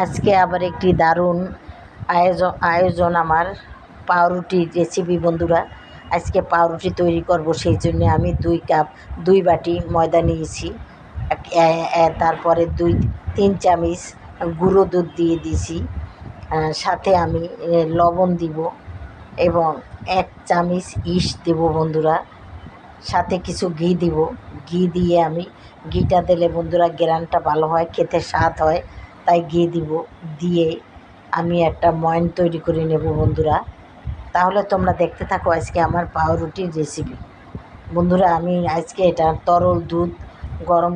আজকে আবার একটি দারুণ আয়োজন আয়োজন আমার পাউরুটির রেসিপি বন্ধুরা। আজকে পাউরুটি তৈরি করব, সেই জন্য আমি দুই কাপ দুই বাটি ময়দা নিয়েছি। তারপরে দুই, তিন চামচ গুঁড়ো দুধ দিয়ে দিয়েছি। সাথে আমি লবণ দিব এবং এক চামচ ইস দেব বন্ধুরা। সাথে কিছু ঘি দিব। ঘি দিয়ে আমি, ঘিটা দিলে বন্ধুরা গ্রানটা ভালো হয়, খেতে স্বাদ হয়। তাই গিয়ে দিব, দিয়ে আমি একটা ময়ন তৈরি করে নেব বন্ধুরা। তাহলে তোমরা দেখতে থাকো আজকে আমার পাউরুটির রেসিপি বন্ধুরা, আমি আজকে এটা তরল দুধ গরম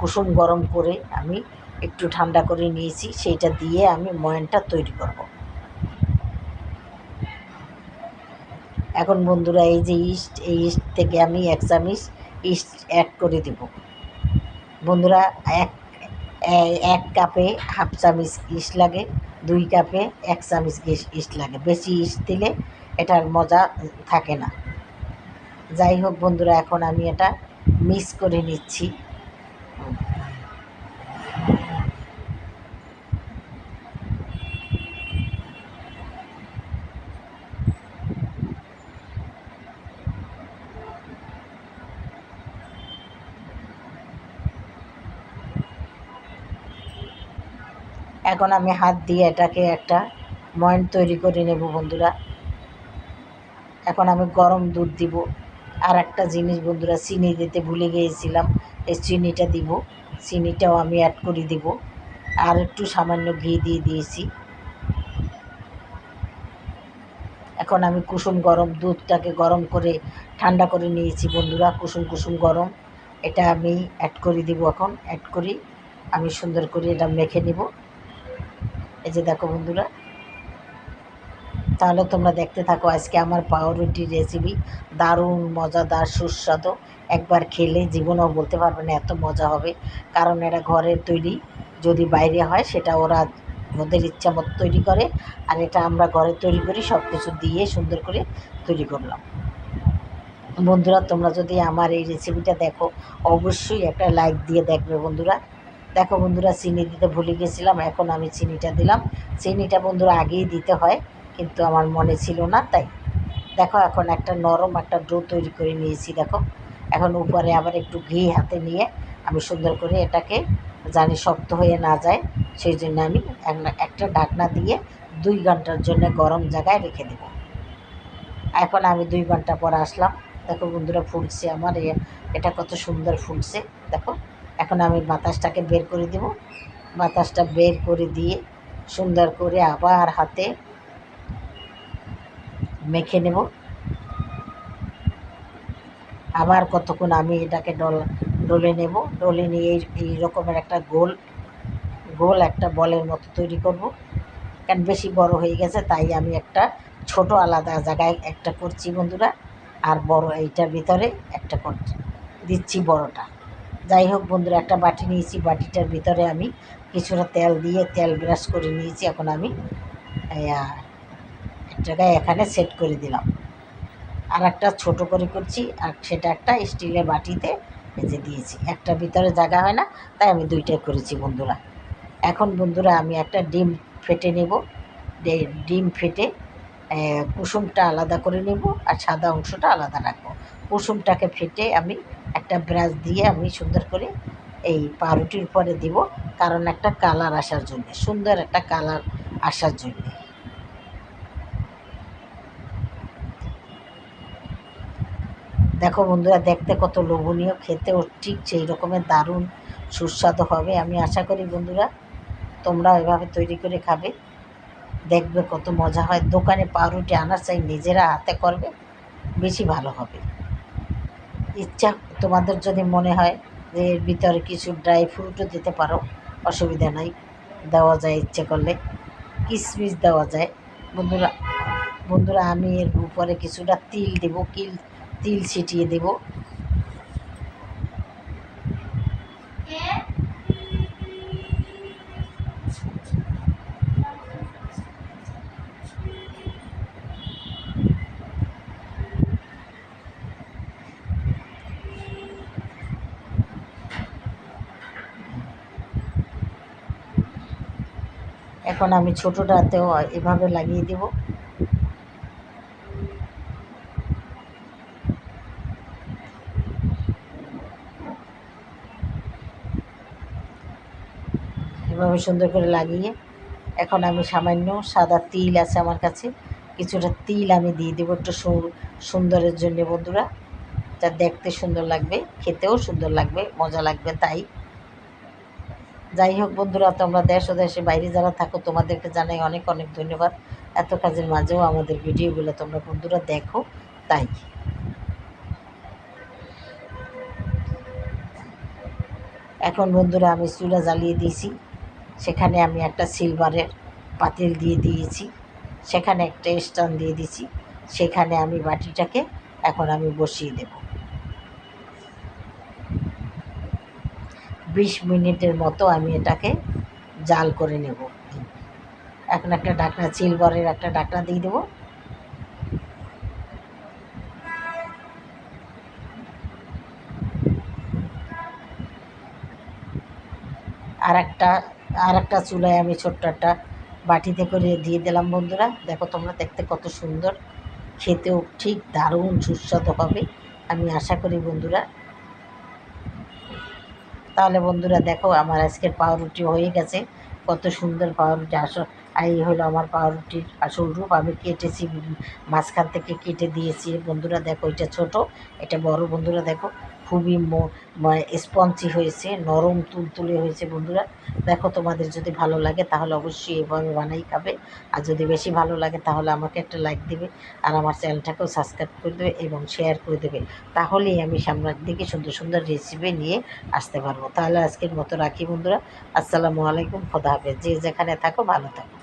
কুসুম গরম করে আমি একটু ঠান্ডা করে নিয়েছি, সেইটা দিয়ে আমি ময়নটা তৈরি করব। এখন বন্ধুরা, এই যে ইস্ট, এই ইস্ট থেকে আমি এক চামচ ইস্ট অ্যাড করে দেব। বন্ধুরা, এক এক কাপে হাফ চামচ ইস্ট লাগে, দুই কাপে এক চামচ ইস- ইস্ট লাগে। বেশি ইস্ট দিলে এটার মজা থাকে না। যাই হোক বন্ধুরা, এখন আমি এটা মিক্স করে নিচ্ছি। এখন আমি হাত দিয়ে এটাকে একটা ময়ন তৈরি করে নেব বন্ধুরা। এখন আমি গরম দুধ দিব। আর একটা জিনিস বন্ধুরা, চিনি দিতে ভুলে গিয়েছিলাম, এই চিনিটা দিব। চিনিটাও আমি অ্যাড করে দিব। আর একটু সামান্য ঘি দিয়ে দিয়েছি। এখন আমি কুসুম গরম দুধটাকে গরম করে ঠান্ডা করে নিয়েছি বন্ধুরা, কুসুম কুসুম গরম। এটা আমি অ্যাড করে দিব এখন। অ্যাড করি, আমি সুন্দর করে এটা মেখে নিব। এই যে দেখো বন্ধুরা, তাহলে তোমরা দেখতে থাকো আজকে আমার পাউরুটির রেসিপি দারুণ, মজাদার, সুস্বাদু। একবার খেলে জীবনেও বলতে পারবে না এত মজা হবে। কারণ এটা ঘরের তৈরি, যদি বাইরে হয় সেটা ওরা ওদের ইচ্ছা মতো তৈরি করে। আর এটা আমরা ঘরে তৈরি করি সব কিছু দিয়ে সুন্দর করে তৈরি করলাম। বন্ধুরা, তোমরা যদি আমার এই রেসিপিটা দেখো, অবশ্যই একটা লাইক দিয়ে দেখবে বন্ধুরা। দেখো বন্ধুরা, চিনি দিতে ভুলে গেছিলাম, এখন আমি চিনিটা দিলাম। চিনিটা বন্ধুরা আগেই দিতে হয়, কিন্তু আমার মনে ছিল না, তাই। দেখো, এখন একটা নরম একটা ডো তৈরি করে নিয়েছি, দেখো। এখন উপরে আবার একটু ঘি হাতে নিয়ে আমি সুন্দর করে এটাকে জানি শক্ত হয়ে না যায়, সেই জন্য আমি এক- একটা ঢাকনা দিয়ে দুই ঘণ্টার জন্য গরম জায়গায় রেখে দেবো। এখন আমি দুই ঘণ্টা পর আসলাম। দেখো বন্ধুরা ফুটছে আমার এটা কত সুন্দর ফুটছে দেখো। এখন আমি বাতাসটাকে বের করে দেব। বাতাসটা বের করে দিয়ে সুন্দর করে আবার হাতে মেখে নেব। আবার কতক্ষণ আমি এটাকে ডল, ডলে নেব। ডলে নিয়ে এই- রকমের একটা গোল গোল একটা বলের মতো তৈরি করব। কারণ বেশি বড় হয়ে গেছে, তাই আমি একটা ছোট আলাদা জায়গায় একটা করছি বন্ধুরা। আর বড় এইটার ভিতরে একটা করছি দিচ্ছি বড়টা। যাই হোক বন্ধুরা, একটা বাটি নিয়েছি, বাটিটার ভিতরে আমি কিছুটা তেল দিয়ে তেল ব্রাশ করে নিয়েছি। এখন আমি জায়গায় এখানে সেট করে দিলাম। আর একটা ছোট করে করছি, আর সেটা একটা স্টিলের বাটিতে ভেজে দিয়েছি। একটা ভিতরে জায়গা হয় না, তাই আমি দুইটাই করেছি বন্ধুরা। এখন বন্ধুরা, আমি একটা ডিম ফেটে নেব। ডিম ফেটে কুসুমটা আলাদা করে নেব, আর সাদা অংশটা আলাদা রাখব। কুসুমটাকে ফেটে আমি একটা ব্রাশ দিয়ে আমি সুন্দর করে এই পাউরুটির উপরে দিব, কারণ একটা কালার আসার জন্য, সুন্দর একটা কালার আসার জন্য। দেখো বন্ধুরা, দেখতে কত লোভনীয়, খেতেও ঠিক সেই রকমের দারুণ সুস্বাদু হবে। আমি আশা করি বন্ধুরা তোমরা এভাবে তৈরি করে খাবে। দেখবে কত মজা হয়। দোকানে পাউরুটি আনার চাই নিজেরা হাতে করবে, বেশি ভালো হবে। ইচ্ছা তোমাদের যদি মনে হয় যে এর ভিতরে কিছু ড্রাই ফ্রুটও দিতে পারো, অসুবিধা নাই। দেওয়া যায় ইচ্ছে করলে। কিশমিশ দেওয়া যায়। বন্ধুরা বন্ধুরা, আমি এর উপরে কিছুটা তিল দেবো, কিল, তিল ছিটিয়ে দেবো। এখন আমি ছোটোটাতেও এভাবে লাগিয়ে দেব। এভাবে সুন্দর করে লাগিয়ে এখন আমি সামান্য সাদা তিল আছে আমার কাছে, কিছুটা তিল আমি দিয়ে দেবো একটু সুন্দরের জন্য বন্ধুরা। যা দেখতে সুন্দর লাগবে, খেতেও সুন্দর লাগবে, মজা লাগবে তাই। যাই হোক বন্ধুরা, তোমরা দেশ ও দেশে বাইরে যারা থাকো, তোমাদেরকে জানাই অনেক অনেক ধন্যবাদ। এত কাজের মাঝেও আমাদের ভিডিওগুলো তোমরা বন্ধুরা দেখো, তাই। এখন বন্ধুরা আমি চুলা জ্বালিয়ে দিয়েছি। সেখানে আমি একটা সিলভারের পাতিল দিয়ে দিয়েছি। সেখানে একটা স্ট্যান্ড দিয়ে দিয়েছি। সেখানে আমি বাটিটাকে এখন আমি বসিয়ে দেব। বিশ মিনিটের মতো আমি এটাকে জাল করে নেব। এখন একটা ঢাকনা, সিলভারের একটা ডাকনা দিয়ে দেবো। আর একটা আর একটা চুলায় আমি ছোট্ট একটা বাটিতে করে দিয়ে দিলাম বন্ধুরা। দেখো তোমরা দেখতে কত সুন্দর। খেতেও ঠিক দারুণ সুস্বাদু হবে। আমি আশা করি বন্ধুরা তাহলে বন্ধুরা দেখো, আমার আজকের পাউরুটি হয়ে গেছে। কত সুন্দর পাউরুটি, আসল এই হলো আমার পাউরুটির আসল রূপ। আমি কেটেছি মাঝখান থেকে কেটে দিয়েছি। বন্ধুরা দেখো, এটা ছোট, এটা বড়। বন্ধুরা দেখো খুবই স্পঞ্জি হয়েছে, নরম তুলতুলে হয়েছে বন্ধুরা। দেখো তোমাদের যদি ভালো লাগে তাহলে অবশ্যই এভাবে বানাই খাবে। আর যদি বেশি ভালো লাগে তাহলে আমাকে একটা লাইক দেবে আর আমার চ্যানেলটাকেও সাবস্ক্রাইব করে দেবে এবং শেয়ার করে দেবে। তাহলেই আমি সামনের দিকে সুন্দর সুন্দর রেসিপি নিয়ে আসতে পারব। তাহলে আজকের মতো রাখি বন্ধুরা। আসসালামু আলাইকুম, খোদা হাফেজ। যে যেখানে থাকো ভালো থাকো।